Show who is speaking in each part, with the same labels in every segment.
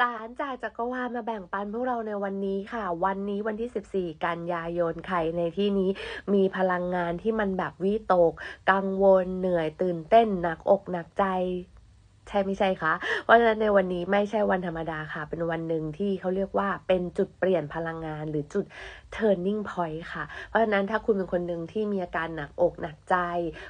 Speaker 1: สารจากจักรวาลมาแบ่งปันพวกเราในวันนี้ค่ะ วันนี้วันที่ 14 กันยายนใครในที่นี้มีพลังงานที่มันแบบวิตก กังวลเหนื่อยตื่นเต้นหนักอกหนักใจ ใช่ไม่ใช่คะ เพราะฉะนั้นในวันนี้ไม่ใช่วันธรรมดาค่ะ เป็นวันหนึ่งที่เขาเรียกว่าเป็นจุดเปลี่ยนพลังงานหรือจุด turning point ค่ะ เพราะฉะนั้นถ้าคุณเป็นคนหนึ่งที่มีอาการหนักอกหนักใจ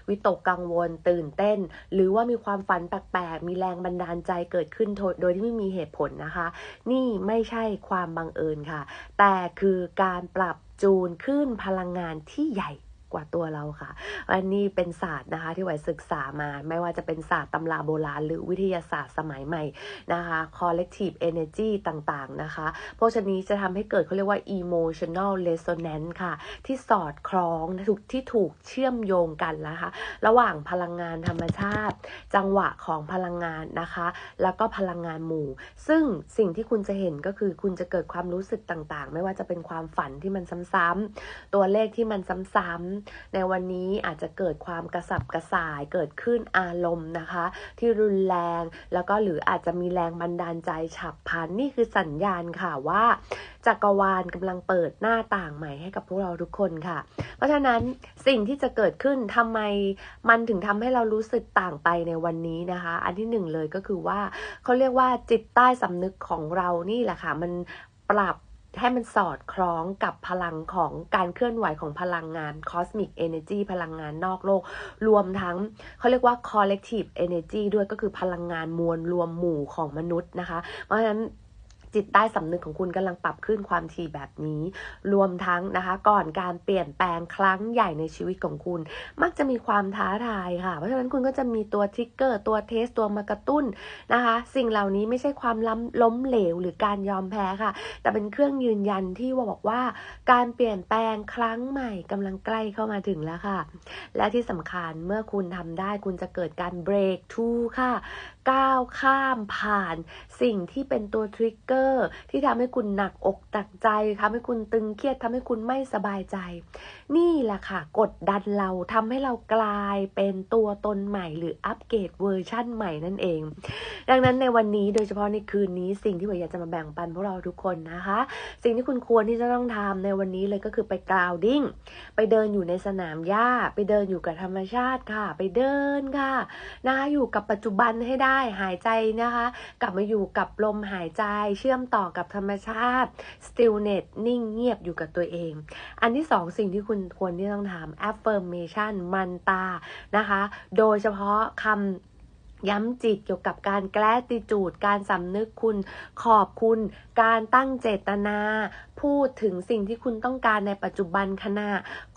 Speaker 1: วิตกกังวลตื่นเต้น หรือว่ามีความฝันแปลกๆ มีแรงบันดาลใจเกิดขึ้นโดโดยที่ไม่มีเหตุผลนะคะ นี่ไม่ใช่ความบังเอิญค่ะ แต่คือการปรับจูนขึ้นพลังงานที่ใหญ่ กว่าตัวเราค่ะอันนี้เป็นศาสตร์นะคะที่ไว้ศึกษามา ไม่ว่าจะเป็นศาสตร์ตำราโบราณ หรือวิทยาศาสตร์สมัยใหม่นะคะ collective energy ต่างๆนะคะเพราะฉะนี้จะทำให้เกิดเขาเรียกว่า emotional resonance ค่ะ ที่สอดคล้องถูกที่ถูกเชื่อมโยงกันนะคะ ระหว่างพลังงานธรรมชาติ จังหวะของพลังงานนะคะ แล้วก็พลังงานหมู่ ซึ่งสิ่งที่คุณจะเห็นก็คือคุณจะเกิดความรู้สึกต่างๆ ไม่ว่าจะเป็นความฝันที่มันซ้ำๆตัวเลขที่มันซ้ำๆในวันนี้อาจจะเกิดความกระสับกระส่าย เกิดขึ้นอารมณ์นะคะ ที่รุนแรง แล้วก็หรืออาจจะมีแรงบันดาลใจฉับพลันนี่คือสัญญาณค่ะว่าจักรวาลกำลังเปิดหน้าต่างใหม่ให้กับพวกเราทุกคนค่ะ เพราะฉะนั้นสิ่งที่จะเกิดขึ้นทำไมมันถึงทำให้เรารู้สึกต่างไปในวันนี้นะคะ อันที่หนึ่งเลยก็คือว่าเขาเรียกว่าจิตใต้สำนึกของเรานี่แหละค่ะ มันปรับ ให้มันสอดคล้องกับพลังของการเคลื่อนไหวของพลังงาน cosmic energy พลังงานนอกโลก รวมทั้งเขาเรียกว่า collective energy ด้วยก็คือพลังงานมวลรวมหมู่ของมนุษย์นะคะ เพราะฉะนั้น จิตใต้สำนึกของคุณกำลังปรับขึ้นความถี่แบบนี้ รวมทั้งนะคะ ก่อนการเปลี่ยนแปลงครั้งใหญ่ในชีวิตของคุณ มักจะมีความท้าทายค่ะ เพราะฉะนั้นคุณก็จะมีตัวทริกเกอร์ตัวเทสตัวมากระตุ้นนะคะ สิ่งเหล่านี้ไม่ใช่ความล้มล้มเหลวหรือการยอมแพ้ค่ะ แต่เป็นเครื่องยืนยันที่ว่าบอกว่า การเปลี่ยนแปลงครั้งใหม่กำลังใกล้เข้ามาถึงแล้วค่ะ และที่สำคัญเมื่อคุณทำได้คุณจะเกิดการเบรกทูค่ะ ก้าวข้ามผ่าน สิ่งที่เป็นตัวทริกเกอร์ที่ทำให้คุณหนักอกหนักใจทำให้คุณตึงเครียดทำให้คุณไม่สบายใจ นี่แหละค่ะ กดดันเราทำให้เรากลายเป็นตัวตนใหม่ หรืออัปเกรดเวอร์ชั่นใหม่นั่นเอง ดังนั้นในวันนี้โดยเฉพาะในคืนนี้สิ่งที่ผมอยากจะมาแบ่งปันพวกเราทุกคนนะคะ สิ่งที่คุณควรที่จะต้องทำในวันนี้เลยก็คือไปกราวดิ้งไปเดินอยู่ในสนามหญ้า ไปเดินอยู่กับธรรมชาติค่ะ ไปเดินค่ะนะคะอยู่กับปัจจุบันให้ได้หายใจนะคะ กลับมาอยู่กับลมหายใจเชื่อื่อมต่อกับธรรมชาติ stillness นิ่งเงียบอยู่กับตัวเอง อันที่สองสิ่งที่คุณควรที่ต้องทำ affirmation มันตานะคะ โดยเฉพาะคำ ย้ำจิตเกี่ยวกับการแกล้ติจูด การสำนึกคุณ ขอบคุณ การตั้งเจตนา พูดถึงสิ่งที่คุณต้องการในปัจจุบันขณะ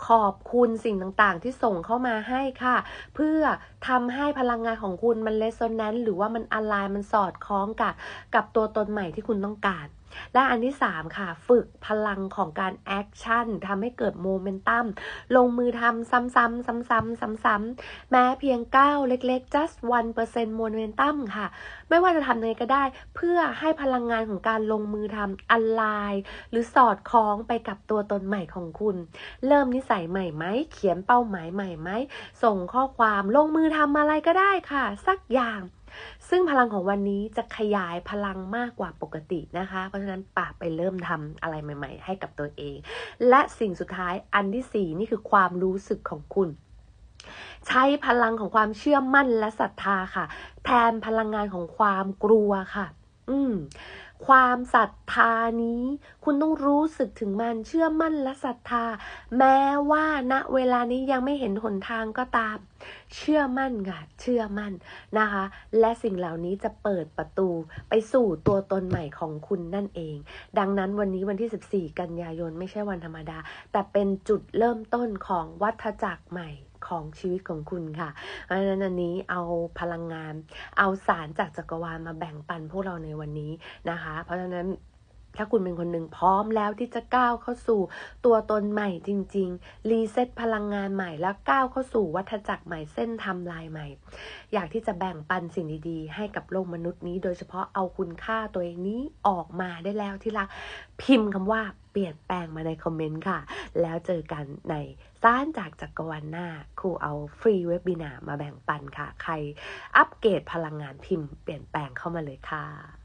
Speaker 1: ขอบคุณสิ่งต่างๆ ที่ส่งเข้ามาให้ค่ะ เพื่อทำให้พลังงานของคุณมันเลสโซแนนหรือว่ามันอะไลนมันสอดคล้องกับ กับตัวตนใหม่ที่คุณต้องการ และอันที่ 3 ค่ะ ฝึกพลังของการแอคชั่นทำให้เกิดโมเมนตัมลงมือทำซ้ำๆซ้ำๆซ้ำๆแม้เพียงก้าวเล็กๆ just 1%โมเมนตัมค่ะ ไม่ว่าจะทำยังไงก็ได้ เพื่อให้พลังงานของการลงมือทำอัลายหรือสอดคล้องไปกับตัวตนใหม่ของคุณ เริ่มนิสัยใหม่ไหมเขียนเป้าหมายใหม่ไหมส่งข้อความลงมือทำอะไรก็ได้ค่ะ สักอย่าง ซึ่งพลังของวันนี้จะขยายพลังมากกว่าปกตินะคะ เพราะฉะนั้นปากไปเริ่มทำอะไรใหม่ ๆ ให้กับตัวเอง และสิ่งสุดท้ายอันที่สี่นี่คือความรู้สึกของคุณ ใช้พลังของความเชื่อมั่นและศรัทธาค่ะ แทนพลังงานของความกลัวค่ะ อืม ความศรัทธานี้ คุณต้องรู้สึกถึงมันเชื่อมั่นและศรัทธา แม้ว่าณเวลานี้ยังไม่เห็นหนทางก็ตาม เชื่อมั่นค่ะเชื่อมั่นนะคะ และสิ่งเหล่านี้จะเปิดประตูไปสู่ตัวตนใหม่ของคุณนั่นเอง ดังนั้นวันนี้วันที่ 14 กันยายนไม่ใช่วันธรรมดา แต่เป็นจุดเริ่มต้นของวัฏจักรใหม่ ของชีวิตของคุณค่ะ เพราะฉะนั้นอันนี้เอาพลังงาน เอาสารจากจักรวาลมาแบ่งปันพวกเราในวันนี้นะคะ เพราะฉะนั้น ถ้าคุณเป็นคนหนึ่งพร้อมแล้วที่จะก้าวเข้าสู่ตัวตนใหม่จริง ๆ รีเซ็ตพลังงานใหม่แล้วก้าวเข้าสู่วัฏจักรใหม่เส้นทำลายใหม่ อยากที่จะแบ่งปันสิ่งดีๆ ให้กับโลกมนุษย์นี้ โดยเฉพาะเอาคุณค่าตัวเองนี้ออกมาได้แล้วที่รักพิมพ์คำว่าเปลี่ยนแปลงมาในคอมเมนต์ค่ะ แล้วเจอกันในซ่านจากจักรวาลหน้าครูเอาฟรีเว็บบินามาแบ่งปันค่ะ ใครอัปเกรดพลังงานพิมพ์เปลี่ยนแปลงเข้ามาเลยค่ะ